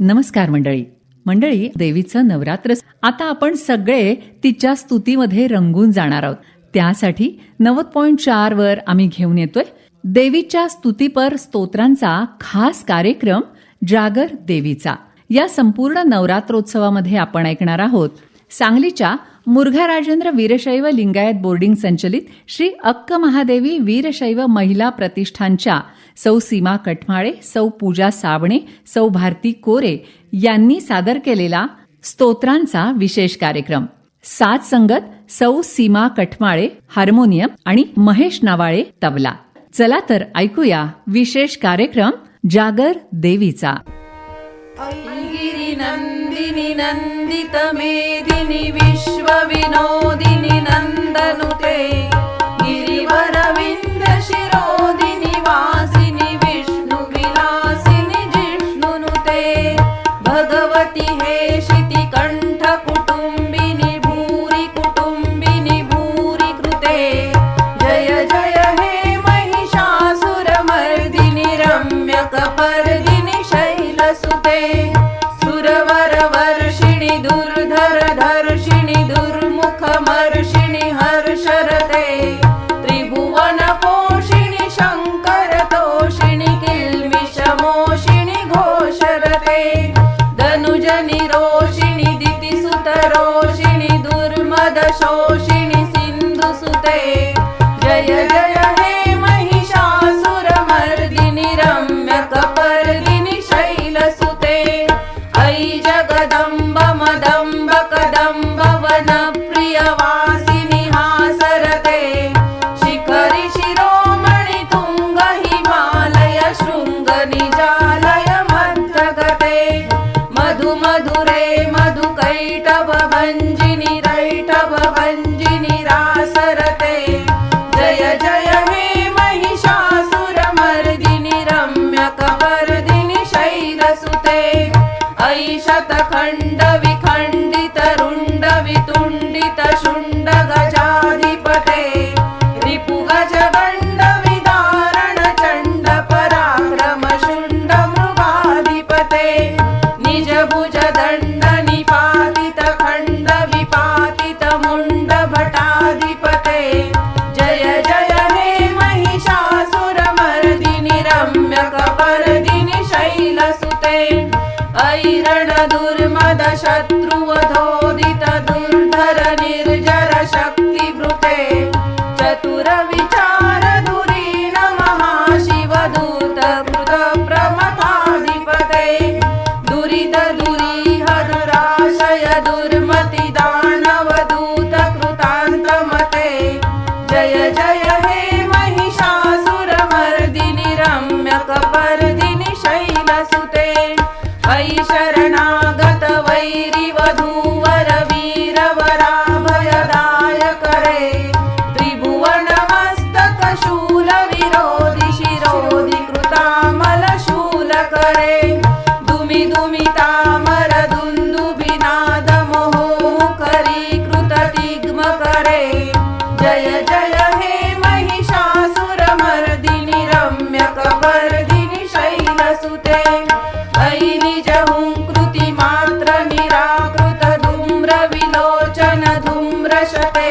नमस्कार मंडळी. मंडळी देवीचं नवरात्र आता आपण सगळे तिच्या स्तुतीमध्ये रंगून जाणार आहोत. त्यासाठी नव्वद पॉईंट चार वर आम्ही घेऊन येतोय. देवीच्या स्तुतीपर स्तोत्रांचा खास कार्यक्रम जागर देवीचा. या संपूर्ण नवरात्रोत्सवामध्ये आपण ऐकणार आहोत. सांगलीच्या मुरघा राजेंद्र वीरशैव लिंगायत बोर्डिंग संचलित श्री अक्क महादेवी वीरशैव महिला प्रतिष्ठानच्या सौ सीमा कटमाळे सौ पूजा साबणे सौ भारती कोरे यांनी सादर केलेला स्तोत्रांचा विशेष कार्यक्रम. सात संगत सौ सीमा कटमाळे हार्मोनियम आणि महेश नावाळे तबला. चला तर ऐकूया विशेष कार्यक्रम जागर देवीचा. नन्दितमेदिनि विश्वविनोदिनि नन्दनुते गिरिवरविन्द्रशिरोदिनि वासिनि विष्णुविलासिनि जिष्णुनुते भगवति हेशिति कण्ठकुटुम्बिनि भूरि कुटुम्बिनि भूरि कृते जय जय हे महिषासुरमर्दिनि रम्यकपर्दिनि शैलसुते सुरवरवर्षिणि do ऐरण दुर्मद शत्रुवधोदित दुर्धर निर्जर शक्तिभृते चतुर विचार शूल विरोधि कृतामलशूलकरे दुमि दुमितामरदुन्दुविनादमोहोकरी कृतदिग्मकरे जय जय हे महिषासुरमर्दिनि रम्यकमर्दिनिशैलसुते ऐ निजहुङ्कृतिमात्र निराकृतधूम्रविलोचन धूम्रशते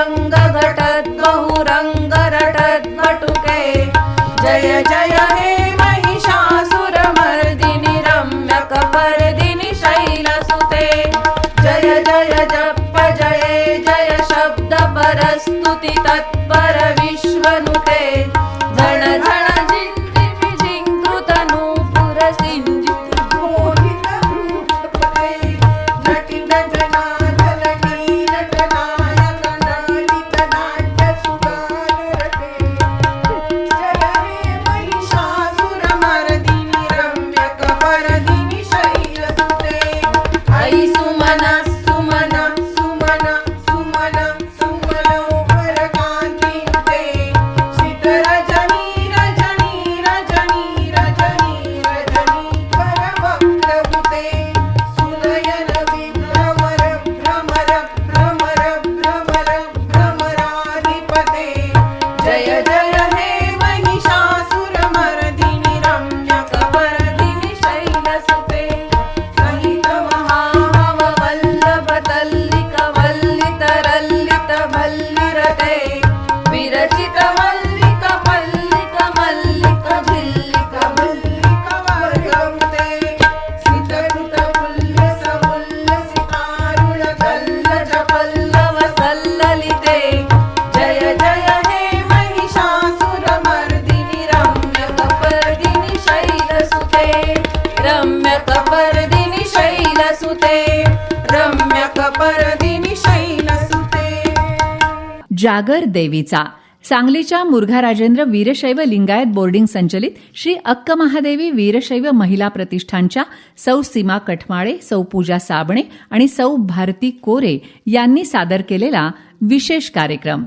जागर देवीचा. सांगलीच्या मुरघा राजेंद्र वीरशैव लिंगायत बोर्डिंग संचलित श्री अक्क महादेवी वीरशैव महिला प्रतिष्ठानच्या सौ सीमा कठमाळे सौ पूजा साबणे आणि सौ भारती कोरे यांनी सादर केलेला विशेष कार्यक्रम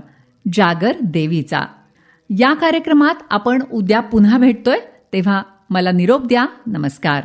जागर देवीचा. या कार्यक्रमात आपण उद्या पुन्हा भेटतोय तेव्हा मला निरोप द्या नमस्कार.